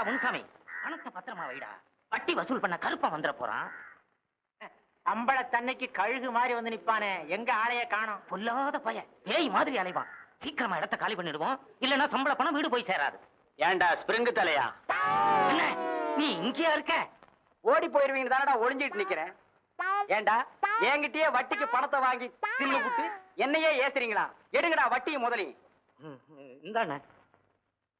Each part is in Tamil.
ஏண்டா முன்சாமி பணத்தை பத்திரமா வைடா. வட்டி வசூல் பண்ண கருப்பா வந்துட போறான். சம்பளத்தன்னைக்கு கழுகு மாதிரி வந்து நிப்பானே. எங்க ஆளைய காணோம். பொல்லாத பையன். பேய் மாதிரி அலைவான். சீக்கிரமா இடத்த காலி பண்ணிடுவோம். இல்லன்னா சம்பள பணம் வீடு போய் சேராது. ஏன்டா ஸ்பிரிங்கு தலையா? என்ன? நீ இங்கேயா இருக்க? ஓடி போயிருவீங்க தானடா ஒளிஞ்சிட்டு நிக்கிறேன். ஏன்டா என்கிட்டயே வட்டிக்கு பணத்தை வாங்கி தின்னு புட்டு என்னையே ஏசுறீங்களா எடுங்கடா வட்டி முதலி. இந்தாண்ணே.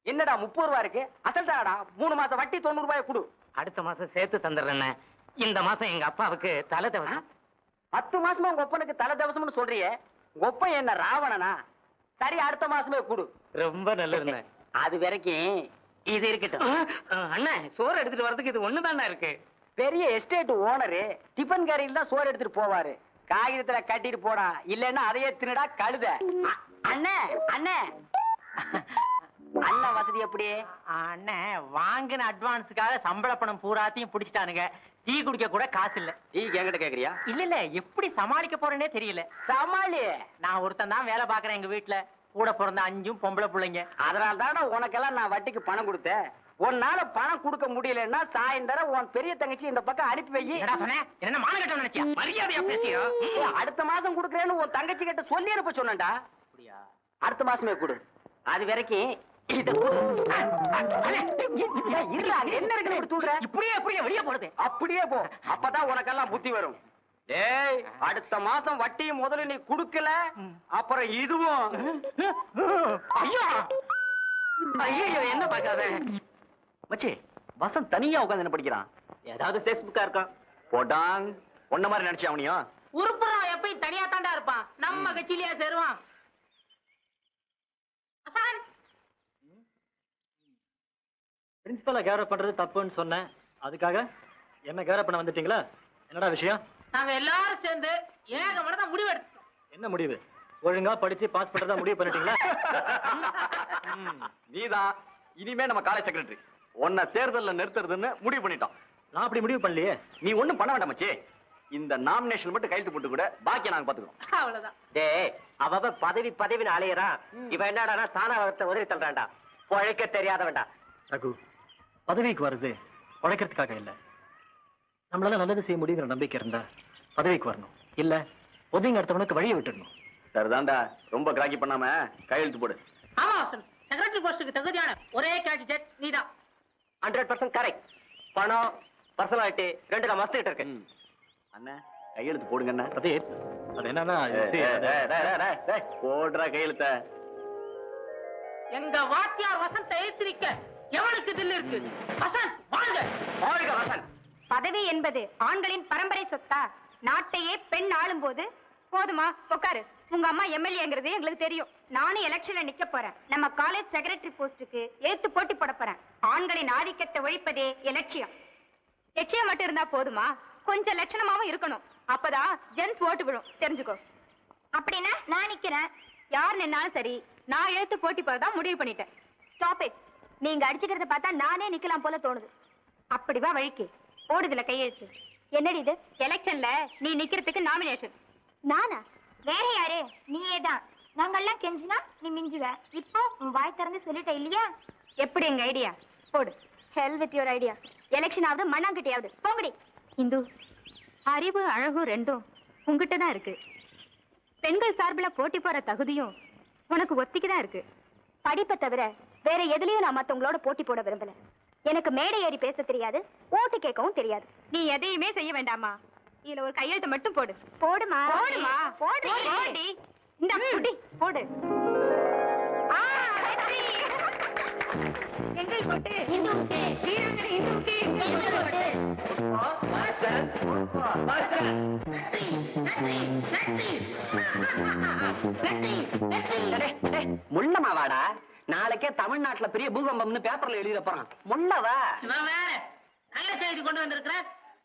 என்னடா முப்பது ரூபா இருக்கு? அசல் தானடா மூணு மாசம் வட்டி தொண்ணூறு ரூபாய் கொடு. அடுத்த மாசம் சேர்த்து தந்துடுறேண்ணே இந்த மாசம் எங்க அப்பாவுக்கு தலை தவசம். பத்து மாசமா உங்க ஒப்பனுக்கு தலை தவசம்னு சொல்றியே. உங்க ஒப்பன் என்ன ராவணனா? சரி அடுத்த மாசமே கொடு. ரொம்ப நல்லதுண்ணே. அது வரைக்கும் இது இருக்கட்டும். அண்ணே சோறு எடுத்துட்டு வர்றதுக்கு இது ஒண்ணுதானே இருக்கு. பெரிய எஸ்டேட் ஓனரு டிபன் கேரியில் தான் சோறு எடுத்துட்டு போவாரு. காகிதத்துல கட்டிட்டு போடா. இல்லன்னா அதையே தின்னுடா கழுத. அண்ணே அண்ணே. அண்ணன் வசதி எப்படி? அண்ணே வாங்கின அட்வான்ஸுக்காக சம்பள பணம் பூராத்தையும் பிடிச்சிட்டானுங்க. டீ குடிக்க கூட காசு இல்ல. நீ என்கிட்ட கேக்குறியா? இல்ல இல்ல எப்படி சமாளிக்க போறேனே தெரியல. சமாளி? நான் ஒருத்தன் தான் வேலை பாக்குறேன் எங்க வீட்டுல கூட பிறந்த அஞ்சும் பொம்பளை பிள்ளைங்க. அதனால தானே உனக்கெல்லாம் நான் வட்டிக்கு பணம் கொடுத்தேன். உன்னால பணம் கொடுக்க முடியலன்னா சாயந்தரம் உன் பெரிய தங்கச்சி இந்த பக்கம் அனுப்பி வை. என்ன மானகட்டம் நினைச்சியா? மரியாதையா பேசியோ? ஏய், அடுத்த மாசம் கொடுக்குறேன்னு உன் தங்கச்சி கிட்ட சொல்லி இருப்ப சொன்னேன்டா. அடுத்த மாசமே கொடு. அது வரைக்கும் இப்படியே இப்படியே வெளியே போடுது அப்படியே போ. அப்பதான் உனக்கெல்லாம் புத்தி வரும். டேய் அடுத்த மாசம் வட்டி முதல்ல நீ குடுக்கல. அப்புறம் இதுவும். ஐயோ! ஐயோ என்ன பாக்காத மச்சி வசந்த் தனியா உட்காந்து என்ன படிக்கிறான்? ஏதாவது பேஸ்புக்கா இருக்கான். போட்டான் ஒன்ன மாதிரி நினைச்சு அவனையும் உருப்புறம் எப்பயும் தனியா தாண்டா இருப்பான். நம்ம கட்சியிலேயே சேருவான். பிரின்சிபலை கேர் பண்றது தப்புன்னு சொன்னேன். அதுக்காக என்ன கேர் பண்ண வந்துட்டீங்களா? என்னடா விஷயம்? நாங்க எல்லாரும் சேர்ந்து ஏக மனதா முடிவு எடுத்தோம் என்ன முடிவு? ஒழுங்கா படிச்சு பாஸ் பண்றதா முடிவு பண்ணிட்டீங்களா? நீதான். இனிமே நம்ம காலேஜ் செக்ரட்டரி உன்னை தேர்தல்ல நிறுத்துறதுன்னு முடிவு பண்ணிட்டோம். நான் அப்படி முடிவு பண்ணலையே. நீ ஒண்ணும் பண்ண வேண்டாம் மச்சி. இந்த நாமினேஷன் மட்டும் கையெழுத்து போட்டு கூட பாக்கிய நாங்க பாத்துக்கிறோம். அவ்வளவுதான். டேய் அவ பதவி பதவின்னு அலையறான் இவன் என்னடானா சாணாவரத்தை உதவி தள்ளுறான்டா. பொழைக்க தெரியாதவன்டா. ரகு பதவிக்கு வருது உழைக்கிறதுக்காக இல்ல. நம்மளால நல்லது செய்ய முடியுங்கிற நம்பிக்கை இருந்தா பதவிக்கு வரணும். இல்ல ஒதுங்க அடுத்தவனுக்கு வழியை விட்டுடணும். சரிதான்டா. ரொம்ப கிராக்கி பண்ணாம கையெழுத்து போடு. ஆமா செக்ரட்டரி போஸ்டுக்கு தகுதியான ஒரே கேண்டிடேட் நீதான். ஹண்ட்ரட் பர்சன்ட் கரெக்ட் பணம் பர்சனாலிட்டி ரெண்டு நான் மஸ்து இருக்கு. அண்ணன் கையெழுத்து போடுங்க அண்ணன் அது அது என்னன்னா போடுற கையெழுத்த. எங்க வாத்தியார் வசந்த் எழுத்திருக்க எவனுக்கு தில்லு இருக்கு? வசந்த் வாங்க. வாழ்க வசன் பதவி என்பது ஆண்களின் பரம்பரை சொத்தா? நாட்டையே பெண் ஆளும்போது? போதுமா உட்காரு உங்க அம்மா எம்எல்ஏங்கிறது எங்களுக்கு தெரியும். நானும் எலெக்ஷன்ல நிக்க போறேன். நம்ம காலேஜ் செக்ரட்டரி போஸ்டுக்கு ஏத்து போட்டி போட போறேன். ஆண்களின் ஆதிக்கத்தை ஒழிப்பதே எலட்சியம் லட்சியம். மட்டும் இருந்தா போதுமா? கொஞ்சம் லட்சணமாவும் இருக்கணும். அப்பதான் ஜென்ஸ் ஓட்டு விழும். தெரிஞ்சுக்கோ. அப்படின்னா நான் நிக்கிறேன். யார் நின்னாலும் சரி நான் எழுத்து போட்டி போறதா முடிவு பண்ணிட்டேன். ஸ்டாப் இட் நீங்க அடிச்சுக்கிறத பார்த்தா நானே நிக்கலாம் போல தோணுது. அப்படி வா வழிக்கு. ஓடுதுல கையெழுத்து. என்னடி இது? எலெக்ஷன்ல நீ நிக்கிறதுக்கு நாமினேஷன் நானா? வேற யாரு? நீயே தான் நாங்கெல்லாம் கெஞ்சினா நீ மிஞ்சுவ. இப்போ உன் வாய் திறந்து சொல்லிட்ட இல்லையா? எப்படி எங்க ஐடியா போடு. Hell with your idea election ஆகுது மண்ணாங்கிட்டையாவது. போங்கடி. இந்து அறிவு அழகும் ரெண்டும் உங்ககிட்ட தான் இருக்கு. பெண்கள் சார்பில போட்டி போற தகுதியும் உனக்கு ஒத்திக்கு தான் இருக்கு. படிப்பை தவிர வேற எதுலயும் நான் மத்தவங்களோட போட்டி போட விரும்பல. எனக்கு மேடை ஏறி பேச தெரியாது ஓட்டு கேட்கவும் தெரியாது. நீ எதையுமே செய்ய வேண்டாமா இதுல ஒரு கையெழுத்து மட்டும் போடு. போடுமா? போடுமா? போடு. போடி. இந்த குடி போடு. ஆ, வெற்றி. எங்கள் போட்டு. வீரங்கனை நாளைக்கே தமிழ்நாட்டுல பெரிய பூகம்பம்னு பேப்பர்ல எழுதிட போறான். முள்ளவா இவன் வேற. நல்ல செய்தி கொண்டு வந்திருக்கிற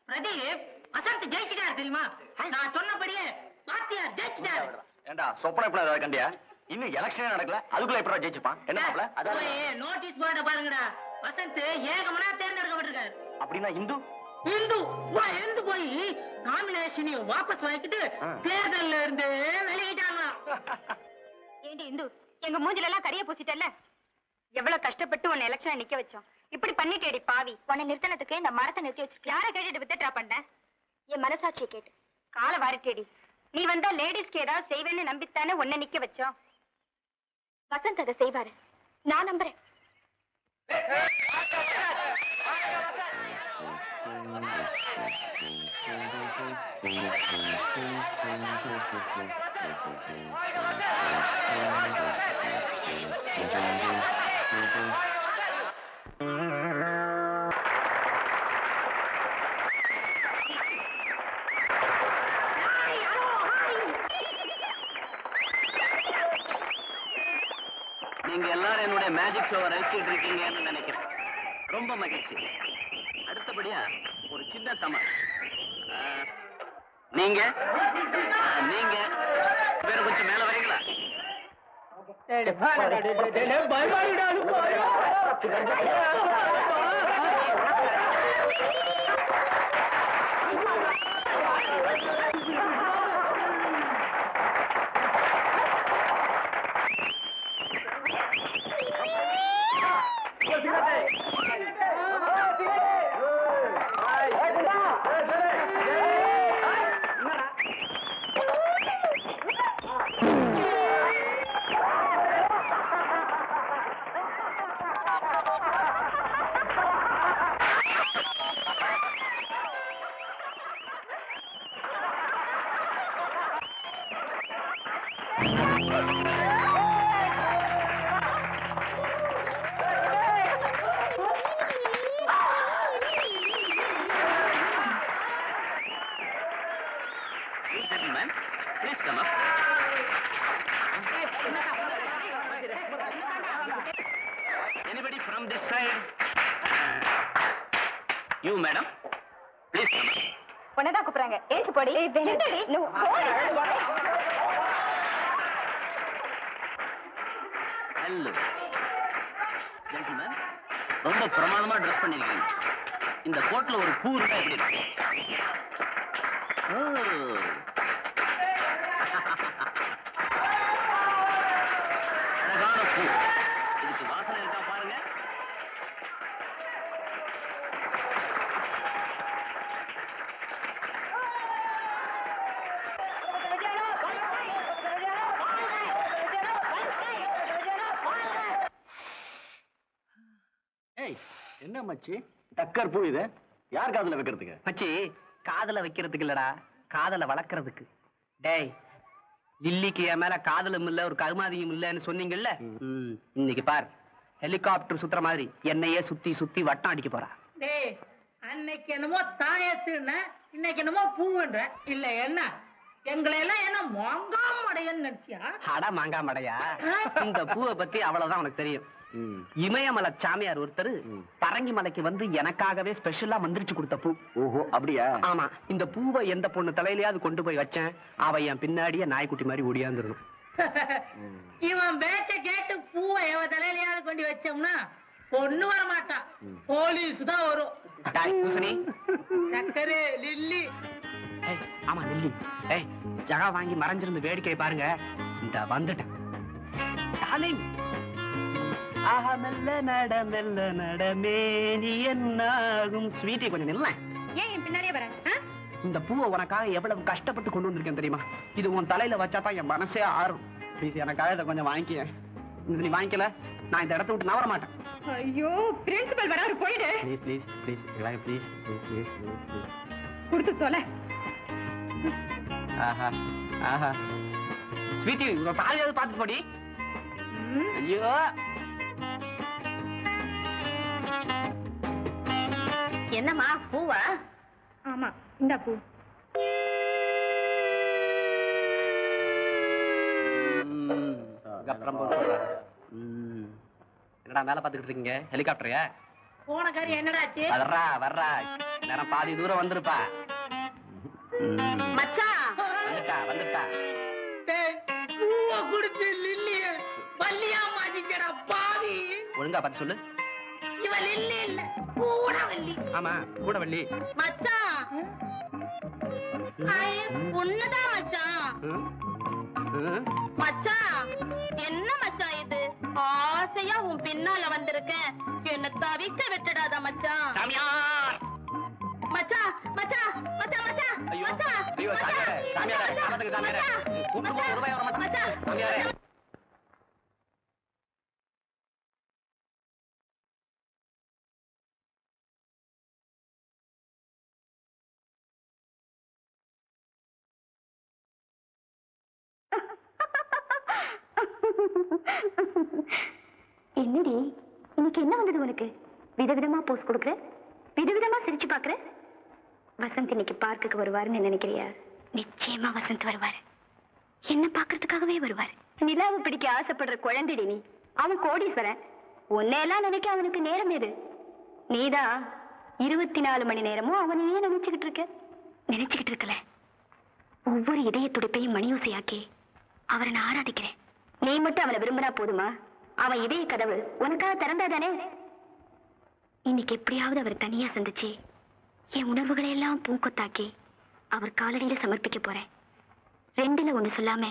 பிரதீப் வசந்த் ஜெயிச்சிட்டார் தெரியுமா? நான் சொன்னபடியே வாத்தியார் ஜெயிச்சிட்டார். ஏண்டா சொப்பன எப்படி ஏதாவது கண்டியா? இன்னும் எலெக்ஷனே நடக்கல. அதுக்குள்ள எப்படி ஜெயிச்சிருப்பான் என்ன போய் நோட்டீஸ் போர்ட பாருங்கடா. வசந்த் ஏகமனா தேர்ந்தெடுக்கப்பட்டிருக்காரு. அப்படின்னா இந்து? இந்து. வா இந்து போய் நாமினேஷனையும் வாபஸ் வாங்கிட்டு ஆ. தேர்தல்ல இருந்து விலகிட்டாங்க ஏண்டி இந்து? எங்க மூஞ்சில எல்லாம் கரிய பூசிட்டல்ல? எவ்வளவு கஷ்டப்பட்டு உன்னை எலெக்ஷன் நிக்க வச்சோம். இப்படி பண்ணிட்டேடி பாவி. உன்னை நிறுத்தனத்துக்கு இந்த மரத்தை நிறுத்தி வச்சிருக்க யாரை கேட்டுட்டு வித்தட்ரா பண்ண? என் மனசாட்சியை கேட்டு. காலை வாரிட்டேடி. நீ வந்தா லேடிஸ்க்கு ஏதாவது செய்வேன்னு நம்பித்தானே உன்னை நிக்க வச்சோம். வசந்த் அதை செய்வாரு. நான் நம்புறேன். நீங்க எல்லாரும் என்னுடைய மேஜிக் ஷோவை ரசிச்சுட்டு இருக்கீங்கன்னு நினைக்கிறேன். ரொம்ப மகிழ்ச்சி. அப்படியா ஒரு சின்ன சமர் நீங்க நீங்க வேற கொஞ்சம் மேல வரீங்களா Please, You, madam. Please come up. உன்னதான் கூப்பிடுறாங்க ஏச்சு போடி. Hello. Gentlemen, ரொம்ப பிரமாதமா ட்ரெஸ் பண்ணிருக்கீங்க இந்த கோட்ல ஒரு பூ இருந்தா எப்படி இருக்கும்? ஓ. அழகான பூ ஏய் என்ன மச்சி? டக்கர் பூ இது. யார் காதுல வைக்கிறதுக்கு? மச்சி காதல வைக்கிறதுக்கு இல்லடா. காதல வளர்க்கறதுக்கு. டேய் லில்லிக்கு என் மேல காதலும் இல்ல ஒரு கருமாதியும் இல்லன்னு சொன்னீங்கல்ல? ம், இன்னைக்கு பார் ஹெலிகாப்டர் சுத்துற மாதிரி என்னையே சுத்தி சுத்தி வட்டம் அடிக்க போறா. டேய் அன்னைக்கு என்னமோ தாயத்துன இன்னைக்கு என்னமோ பூவுன்ற இல்ல என்ன? எங்களை எல்லாம் என்ன மொங்காமடையன்னு நினைச்சியா? அட மாங்கா மடையா இந்த பூவை பத்தி அவ்வளவுதான் உனக்கு தெரியும். இமயமலை சாமியார் ஒருத்தர் பரங்கி மலைக்கு வந்து எனக்காகவே ஸ்பெஷலா மந்திரிச்சு கொடுத்த பூ. ஓஹோ அப்படியா? ஆமா இந்த பூவை எந்த பொண்ணு தலையிலயாவது கொண்டு போய் வச்சேன் அவ என் பின்னாடியே நாய்க்குட்டி மாதிரி ஓடியாந்துடணும். இவன் பேச்ச கேட்டு பூவை எவ தலையிலயாவது கொண்டு வச்சோம்னா பொண்ணு வர மாட்டான் போலீஸ் தான் வரும். சக்கரு லில்லி. ஆமா நெல்லி ஏய் ஜகா வாங்கி மறைஞ்சிருந்து வேடிக்கை பாருங்க. இந்த வந்துட்டேன். ஆஹா மெல்ல நட மெல்ல நடமே நீ என்னாகும்? ஸ்வீட்டி கொஞ்சம் நில்ல. ஏன் என் வர? இந்த பூவை உனக்காக எவ்வளவு கஷ்டப்பட்டு கொண்டு வந்திருக்கேன் தெரியுமா? இது உன் தலையில வச்சா தான் என் மனசே ஆறும். ப்ளீஸ் எனக்காக இதை கொஞ்சம் வாங்கிக்க. நீ வாங்கிக்கல நான் இந்த இடத்த விட்டு நவர மாட்டேன் ஐயோ பிரின்சிபல் வராரு போயிடு. Please please please please please please please கொடுத்து தொலை. ஆஹா ஆஹா. ஸ்வீட்டி உங்க தாலியாவது பார்த்து போடி. ஐயோ. என்னம்மா பூவா? ஆமா இந்த பூ. என்னடா மேல பாத்துக்கிட்டு இருக்கீங்க? ஹெலிகாப்டரையா? போன காரியம் என்னடாச்சு? வர்றா வர்றா. நேரம் பாதி தூரம் வந்திருப்பா. மச்சான்! வந்துட்டா வந்துட்டா. பூவை குடிச்சு லில்லிய வள்ளியா மாத்திச்சடா பாவி. ஒழுங்கா பார்த்து சொல்லு. லில்லி இல்ல. பூடா வள்ளி ஆமா கூட வள்ளி மச்சான் பொண்ணுதான் மச்சான்? மச்சான் என்ன மச்சான் இது? ஆசை ஆசையா உன் பின்னால வந்திருக்கேன் என்ன தவிக்க விட்டுடாத மச்சான். என்னடி? இன்னைக்கு என்ன வந்தது உனக்கு? விதவிதமா போஸ் கொடுக்குற? விதவிதமா சிரிச்சு பாக்குற வசந்த் இன்னைக்கு பார்க்குக்கு வருவாருன்னு நினைக்கிறியா? நிச்சயமா வசந்த் வருவாரு. என்ன பாக்குறதுக்காகவே வருவாரு. நிலாவை பிடிக்க ஆசைப்படுற குழந்தைடி நீ. அவன் கோடீஸ்வரன். உன்னையெல்லாம் நினைக்க அவனுக்கு நேரம் எது? நீதான் இருபத்தி நாலு மணி நேரமும் அவனையே நினைச்சுக்கிட்டு இருக்க. நினைச்சுக்கிட்டு இருக்கல. ஒவ்வொரு இதய துடிப்பையும் மணியூசையாக்கி அவரை நான் ஆராதிக்கிறேன். நீ மட்டும் அவனை விரும்பினா போதுமா? அவன் இதய கதவு உனக்காக திறந்தாதானே? இன்னைக்கு எப்படியாவது அவர் தனியா சந்திச்சு என் உணர்வுகளை எல்லாம் பூங்கொத்தாக்கி அவர் காலடியில சமர்ப்பிக்க போறேன். ரெண்டுல ஒண்ணு சொல்லாம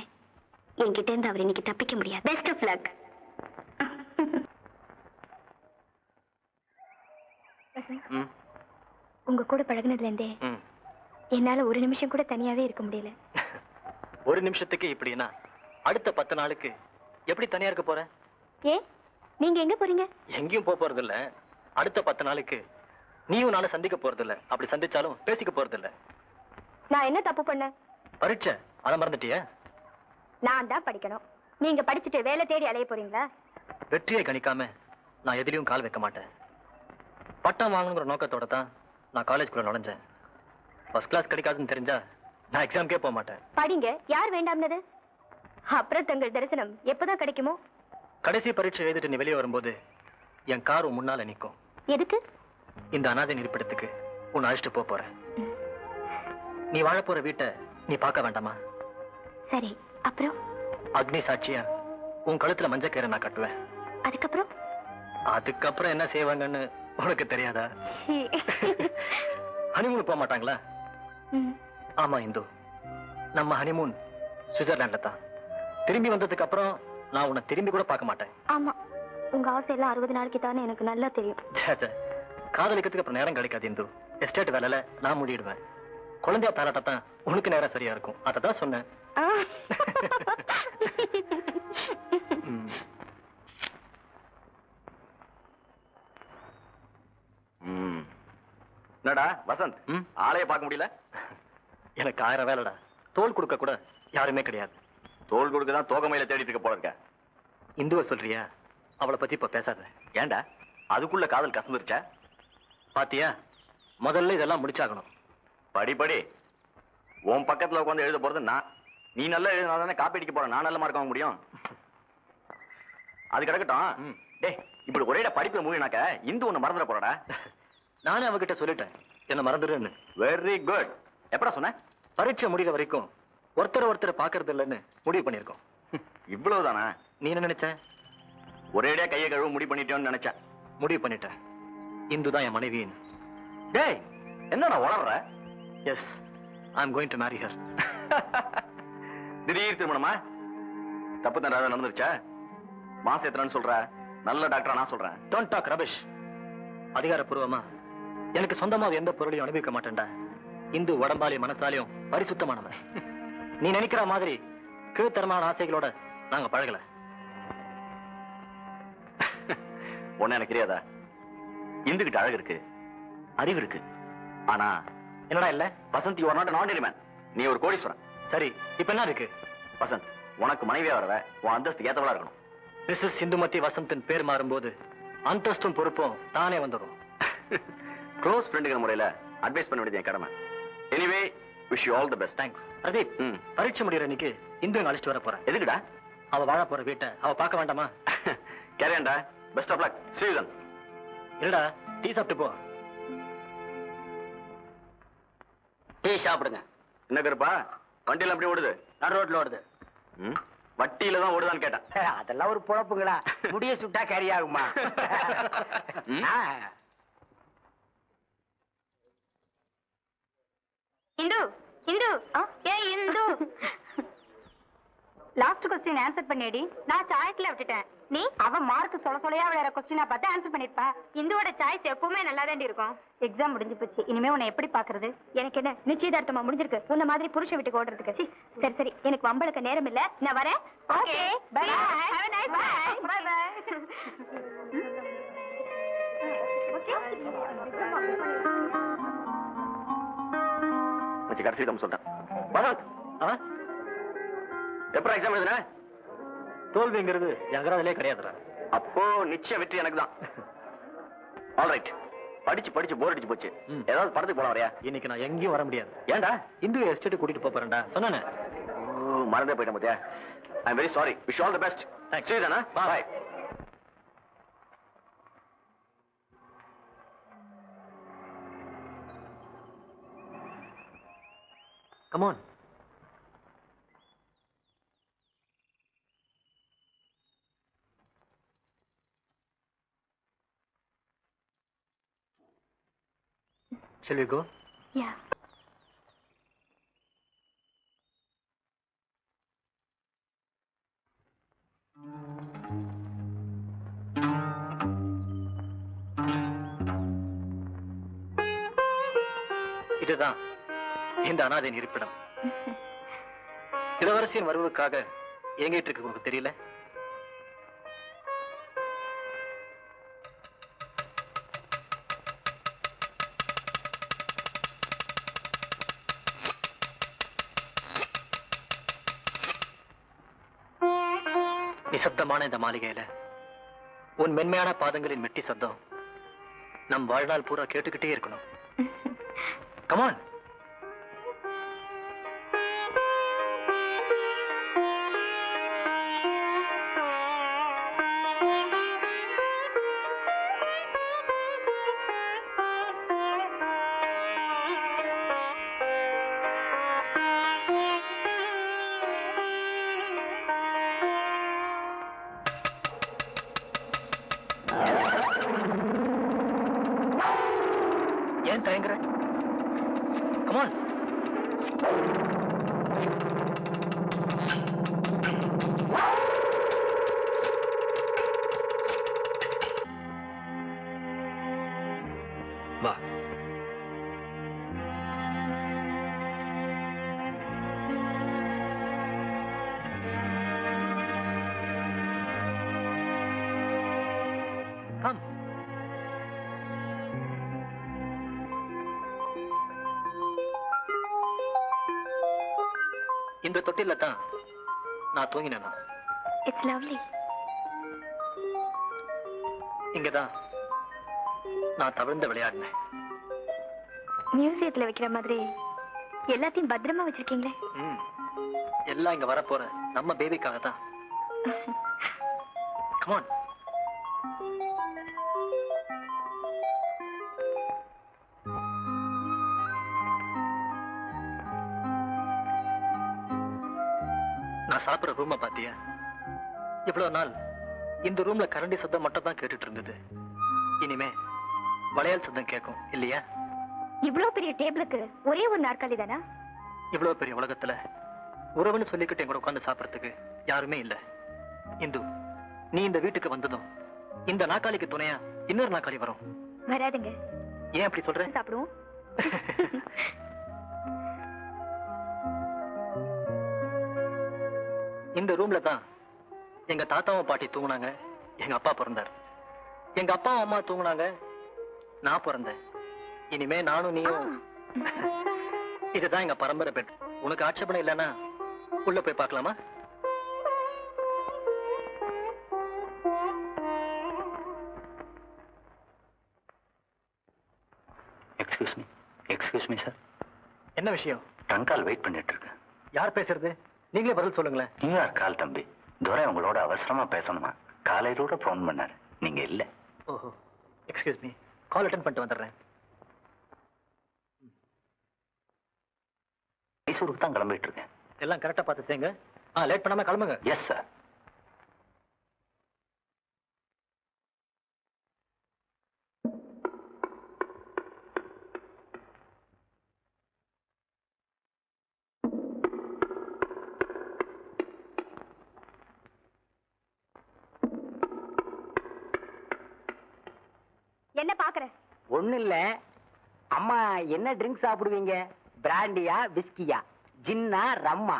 என்கிட்ட இருந்து அவர் இன்னைக்கு தப்பிக்க முடியாது. பெஸ்ட் ஆஃப் லக் உங்க கூட பழகுனதுல இருந்தே என்னால ஒரு நிமிஷம் கூட தனியாவே இருக்க முடியல. ஒரு நிமிஷத்துக்கு இப்படின்னா அடுத்த பத்து நாளுக்கு எப்படி தனியா இருக்க போற ஏ நீங்க எங்க போறீங்க? எங்கேயும் போக போறது இல்ல அடுத்த பத்து நாளுக்கு நீயும் நானும் சந்திக்க போறது இல்ல அப்படி சந்திச்சாலும் பேசிக்க போறது இல்ல நான் என்ன தப்பு பண்ணேன்? பரீட்சை. அதை மறந்துட்டியா? நான் தான் படிக்கணும். நீங்க படிச்சுட்டு வேலை தேடி அலைய போறீங்களா? வெற்றியை கணிக்காம நான் எதிலையும் கால் வைக்க மாட்டேன். பட்டம் வாங்கணுங்கிற நோக்கத்தோட தான் நான் காலேஜ்குள்ள நுழைஞ்சேன். ஃபர்ஸ்ட் கிளாஸ் கிடைக்காதுன்னு தெரிஞ்சா நான் எக்ஸாம்க்கே போக மாட்டேன். படிங்க. யார் வேண்டாம்னது? அப்புறம் தங்கள் தரிசனம் எப்பதான் கிடைக்குமோ? கடைசி பரீட்சை எழுதிட்டு நீ வெளியே வரும்போது என் கார் முன்னால நிற்கும் எதுக்கு? இந்த அனாதை இருப்பிடத்துக்கு உன்னை அழைச்சிட்டு போக போறேன். நீ வாழப் போற வீட்டை நீ பார்க்க வேண்டாமா? சரி அப்புறம்? அக்னி சாட்சியா உன் கழுத்துல மஞ்சக்கயிறை நான் கட்டுவேன். அதுக்கப்புறம்? அதுக்கப்புறம் என்ன செய்வாங்கன்னு உனக்கு தெரியாதா. ஹனிமூன் போக மாட்டாங்களா? ஆமா இந்து. நம்ம ஹனிமூன் சுவிட்சர்லாண்ட்ல தான். திரும்பி வந்ததுக்கு அப்புறம் நான் உன்னை திரும்பி கூட பார்க்க மாட்டேன். ஆமா. உங்க ஆசை எல்லாம் அறுபது நாளைக்கு தானே எனக்கு நல்லா தெரியும். காதலிக்கிறதுக்கு அப்புறம் நேரம் கிடைக்காது இந்து. எஸ்டேட் வேலையில நான் முடிடுவேன் குழந்தையா தாராட்டத்தான் உனக்கு நேரம் சரியா இருக்கும். அதை தான் சொன்னேன். என்னடா வசந்த்? ம்? ஆளைய பார்க்க முடியல? எனக்கு ஆயிரம் வேலைடா. தோல் கொடுக்க கூட யாருமே கிடையாது. தோல் கொடுக்க தான் தோகமையில தேடிட்டு இருக்க போல இருக்க. இந்துவை சொல்றியா? அவளை பத்தி இப்ப பேசாத. ஏன்டா அதுக்குள்ள காதல் கசந்துருச்சா? பாத்தியா? முதல்ல இதெல்லாம் முடிச்சாகணும். படி படி. உன் பக்கத்துல உட்காந்து எழுத போறது நான். நீ நல்லா எழுதினா தானே காப்பி அடிக்க போற? நான் நல்ல மார்க் வாங்க முடியும்? அது கிடக்கட்டும். டேய் இப்படி ஒரே படிப்புல மூவினாக்க இந்து ஒண்ணு மறந்துட போறடா. நானே அவகிட்ட சொல்லிட்டேன். என்ன மறந்துடுன்னு. வெரி குட் எப்படா சொன்ன? பரீட்சை முடிகிற வரைக்கும் ஒருத்தர் ஒருத்தர் பாக்குறது இல்லைன்னு முடிவு பண்ணிருக்கோம் இவ்வளவுதானா? நீ என்ன நினைச்ச? ஒரேடியா கையை கழுவு முடி பண்ணிட்டோன்னு நினைச்சேன் முடிவு பண்ணிட்டேன். இந்து தான் என் மனைவின்னு. டேய் என்னடா வளர்ற yes I am going to marry her திடீர் திருமணமா? தப்பு தான் நடந்துருச்சா? மாசம் எத்தனைன்னு சொல்ற? நல்ல டாக்டரா நான் சொல்றேன். டோன்ட் டாக் ரபிஷ் அதிகாரப்பூர்வமா எனக்கு சொந்தமா எந்த பொருளையும் அனுபவிக்க மாட்டேன்டா. இந்து உடம்பாலையும் மனசாலையும் பரிசுத்தமானவன். நீ நினைக்கிற மாதிரி கீழ்த்தரமான ஆசைகளோட நாங்க பழகல. ஒண்ணு எனக்கு தெரியாதா? இந்துகிட்ட அழகு இருக்கு அறிவு இருக்கு. ஆனா என்னடா இல்ல? வசந்த் ஆர் நாட் மேன் நீ ஒரு கோடீஸ்வரன். சரி இப்ப என்ன இருக்கு? வசந்த் உனக்கு மனைவியா வரவ உன் அந்தஸ்து ஏத்தவளா இருக்கணும். மிஸ்ஸஸ் சிந்துமதி வசந்தின் பேர் மாறும்போது அந்தஸ்தும் பொறுப்பும் தானே வந்துடும் க்ளோஸ் ஃப்ரெண்டுங்கிற முறையில அட்வைஸ் பண்ண வேண்டியது என் கடமை. Anyway wish you all the best thanks Pradeep. பரீட்சை முடிகிற அன்னைக்கு இந்து அழைச்சிட்டு வர போறேன். எதுக்குடா? அவ வாழ போற வீட்டை அவ பார்க்க வேண்டாமா? கேரியண்டா. பெஸ்ட் ஆஃப் லக் சீசன் இல்லடா டீ சாப்பிட்டு போ. டீ சாப்பிடுங்க. என்ன கருப்பா? வண்டியில அப்படி ஓடுது? நடு ரோட்ல ஓடுது? வட்டியில தான் ஓடுதான்னு கேட்டேன். அதெல்லாம் ஒரு பொழப்புங்களா? முடிய சுட்டா கறி ஆகுமா ம்? ஆ. இந்து இந்து. ஏய் இந்து. லாஸ்ட் கொஸ்டின் ஆன்சர் பண்ணிடி நான் சாயத்துல விட்டுட்டேன். நீ? அவ மார்க் சொல்ல சொல்லையா விளையாட கொஸ்டினா பார்த்து ஆன்சர் பண்ணிருப்பா. இந்துவோட சாய்ஸ் எப்பவுமே நல்லா இருக்கும். எக்ஸாம் முடிஞ்சு போச்சு. இனிமே உன்னை எப்படி பாக்குறது எனக்கு என்ன நிச்சயதார்த்தமா முடிஞ்சிருக்கு? உன்ன மாதிரி புருஷ வீட்டுக்கு ஓடுறதுக்கு. சீ, சரி சரி. எனக்கு வம்பளுக்கு நேரம் இல்ல. நான் வரேன். Okay bye have a nice bye bye வச்சு கடைசி தான் சொல்றேன் ஆ? எப்பறம் எக்ஸாம் எழுதுன? தோல்விங்கிறது எங்கராதிலே கிடையாதுடா. அப்போ நிச்சய வெற்றி எனக்கு தான் ஆல்ரைட் படிச்சு படிச்சு போர் அடிச்சு போச்சு. ஏதாவது படத்துக்கு போலாம் வரையா? இன்னைக்கு நான் எங்கேயும் வர முடியாது. ஏன்டா? இந்து எஸ்டேட் கூட்டிட்டு போறேன்டா. சொன்னானே. ஓ, மறந்தே போயிட்டேன் பாத்தியா? I am very sorry wish all the best Thanks. சரிதானா Bye. Bye come on Shall we go? Yeah இதுதான். இந்த அனாதையின் இருப்பிடம். இளவரசியின் வருவதற்காக எங்கிட்டு இருக்கு உங்களுக்கு தெரியல? நிசப்தமான இந்த மாளிகையில உன் மென்மையான பாதங்களின் மெட்டி சத்தம் நம் வாழ்நாள் பூரா கேட்டுக்கிட்டே இருக்கணும். கமான் இந்த தொட்டில தான் நான் தூங்கினேனா? இட்ஸ் லவ்லி இங்கதான். நான் தவிர்ந்து விளையாடினேன். மியூசியத்துல வைக்கிற மாதிரி எல்லாத்தையும் பத்திரமா வச்சிருக்கீங்களே. எல்லாம் இங்க வரப்போற நம்ம பேபிக்காக தான் கமான் நான் சாப்பிடுற ரூமை பாத்தியா? இவ்வளவு நாள் இந்த ரூம்ல கரண்டி சத்தம் மட்டும் தான் கேட்டுட்டு இருந்தது. இனிமே வளையல் சத்தம் கேட்கும் இல்லையா? இவ்ளோ பெரிய டேபிளுக்கு ஒரே ஒரு நாற்காலி தானா? இவ்வளவு பெரிய உலகத்துல உறவுன்னு சொல்லிக்கிட்டு எங்க உட்கார்ந்து சாப்பிடறதுக்கு யாருமே இல்ல. இந்து நீ இந்த வீட்டுக்கு வந்ததும் இந்த நாக்காளிக்கு துணையா இன்னொரு நாக்காளி வரும். வராதுங்க. ஏன் அப்படி சொல்ற? சாப்பிடுவோம். இந்த ரூம்ல தான் எங்க தாத்தாவும் பாட்டி தூங்குனாங்க எங்க அப்பா பிறந்தார். எங்க அப்பாவும் அம்மா தூங்குனாங்க நான் பிறந்தேன். இனிமே நானும் நீயும் இதுதான் எங்க பரம்பரை பெட் உனக்கு ஆட்சேபணம் இல்லைன்னா உள்ள போய் பார்க்கலாமா? Excuse me excuse me sir என்ன விஷயம்? டங்கால் வெயிட் பண்ணிட்டு இருக்கேன். யார் பேசுறது? நீங்களே பதில் சொல்லுங்களேன். நியூயார்க் கால் தம்பி. துரை உங்களோட அவசரமா பேசணுமா? காலையிலோட ஃபோன் பண்ணாரு. நீங்க இல்ல. ஓஹோ. எக்ஸ்கியூஸ் மீ கால் அட்டன் பண்ணிட்டு வந்துடுறேன். மைசூருக்கு தான் கிளம்பிட்டு இருக்கேன். எல்லாம் கரெக்டா பார்த்து செய்யுங்க ஆ லேட் பண்ணாம கிளம்புங்க. எஸ் சார் ஒண்ணு இல்ல. அம்மா என்ன ட்ரிங்க் சாப்பிடுவீங்க? பிராண்டியா விஸ்கியா ஜின்னா ரம்மா?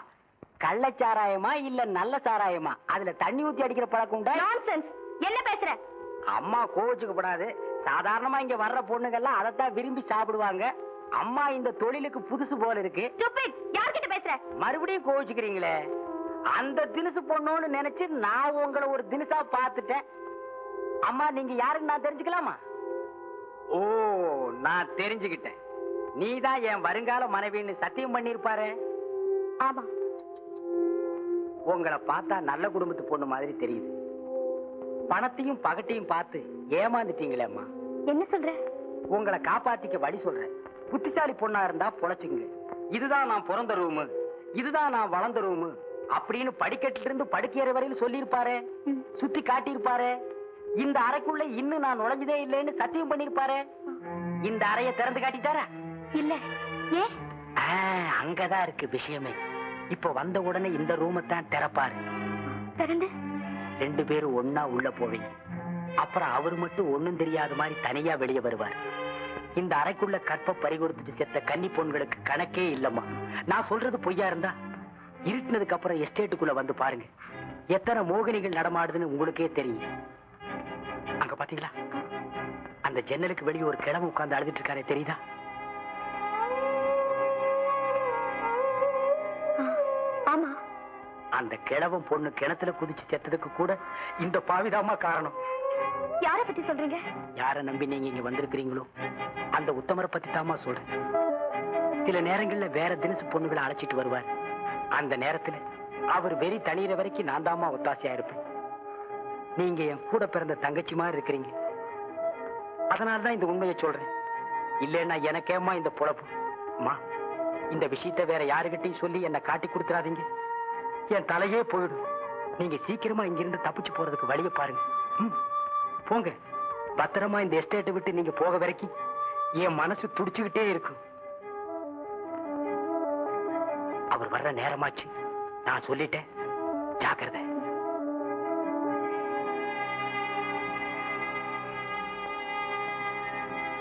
கள்ளச்சாராயமா இல்ல நல்ல சாராயமா? அதுல தண்ணி ஊத்தி அடிக்கிற பழக்கம் உண்டா? நான்சென்ஸ் என்ன பேசுற? அம்மா கோவிச்சுக்கப்படாது. சாதாரணமா இங்க வர்ற பொண்ணுங்கெல்லாம் அதைத்தான் விரும்பி சாப்பிடுவாங்க. அம்மா இந்த தொழிலுக்கு புதுசு போல இருக்கு. யார்கிட்ட பேசுற? மறுபடியும் கோவிச்சுக்கிறீங்களே? அந்த தினுசு பொண்ணுன்னு நினைச்சு நான் உங்களை ஒரு தினுசா பார்த்துட்டேன். அம்மா நீங்க யாருன்னு நான் தெரிஞ்சுக்கலாமா? ஓ நான் தெரிஞ்சுக்கிட்டேன். நீதான் என் வருங்கால மனைவின்னு சத்தியம் பண்ணிருப்பாரு ஆமா. உங்களை பார்த்தா நல்ல குடும்பத்து பொண்ணு மாதிரி தெரியுது. பணத்தையும் பகட்டையும் பார்த்து ஏமாந்துட்டீங்களேம்மா. என்ன சொல்ற? உங்களை காப்பாத்திக்க வழி சொல்றேன் புத்திசாலி பொண்ணா இருந்தா பொழைச்சுங்க இதுதான் நான் பிறந்த ரூமு. இதுதான் நான் வளர்ந்த ரூமு. அப்படின்னு படிக்கட்டுல இருந்து படுக்கையற வரையில் சொல்லியிருப்பாரு. சுத்தி காட்டியிருப்பாரு. இந்த அறைக்குள்ள இன்னும் நான் நுழைஞ்சதே இல்லைன்னு சத்தியம் பண்ணிருப்பாரு இந்த அறைய திறந்து காட்டிட்டாரா? இல்ல. அங்கதான் இருக்கு விஷயமே. இப்ப வந்த உடனே இந்த ரூமை தான் திறப்பாரு. திறந்து? ரெண்டு பேரும் ஒன்னா உள்ள போவீங்க. அப்புறம் அவர் மட்டும் ஒண்ணும் தெரியாத மாதிரி தனியா வெளியே வருவார். இந்த அறைக்குள்ள கற்ப பறி கொடுத்துட்டு செத்த கன்னி பொண்களுக்கு கணக்கே இல்லம்மா. நான் சொல்றது பொய்யா இருந்தா? இருட்டினதுக்கு அப்புறம் எஸ்டேட்டுக்குள்ள வந்து பாருங்க. எத்தனை மோகினிகள் நடமாடுதுன்னு உங்களுக்கே தெரியும். அங்க பாத்தீங்களா? அந்த ஜன்னலுக்கு வெளியே ஒரு கிழமை உட்கார்ந்து அழுதுட்டு இருக்காரே தெரியுதா? ஆமா. அந்த கிழவன் பொண்ணு கிணத்துல குதிச்சு செத்ததுக்கு கூட இந்த பாவிதாம்மா காரணம். யார பத்தி சொல்றீங்க? யார நம்பி நீங்க இங்க வந்திருக்கிறீங்களோ அந்த உத்தமரை பத்தி தாமா சொல்றேன். சில நேரங்கள்ல வேற தினசு பொண்ணுகளை அழைச்சிட்டு வருவார். அந்த நேரத்துல அவர் வெறி தனியிற வரைக்கும் நான் தாமா ஒத்தாசையா இருப்பேன். நீங்க என் கூட பிறந்த தங்கச்சி மாதிரி இருக்கிறீங்க. அதனாலதான் இந்த உண்மையை சொல்றேன். இல்லைன்னா எனக்கேம்மா இந்த பொழப்பு. அம்மா இந்த விஷயத்த வேற யாருகிட்டயும் சொல்லி என்ன காட்டி கொடுத்துறாதீங்க. என் தலையே போயிடும். நீங்க சீக்கிரமா இங்கிருந்து தப்பிச்சு போறதுக்கு வழிய பாருங்க. போங்க. பத்திரமா இந்த எஸ்டேட்டை விட்டு நீங்க போக வரைக்கும் என் மனசு துடிச்சுக்கிட்டே இருக்கும். அவர் வர்ற நேரமாச்சு. நான் சொல்லிட்டேன். ஜாக்கிரதை.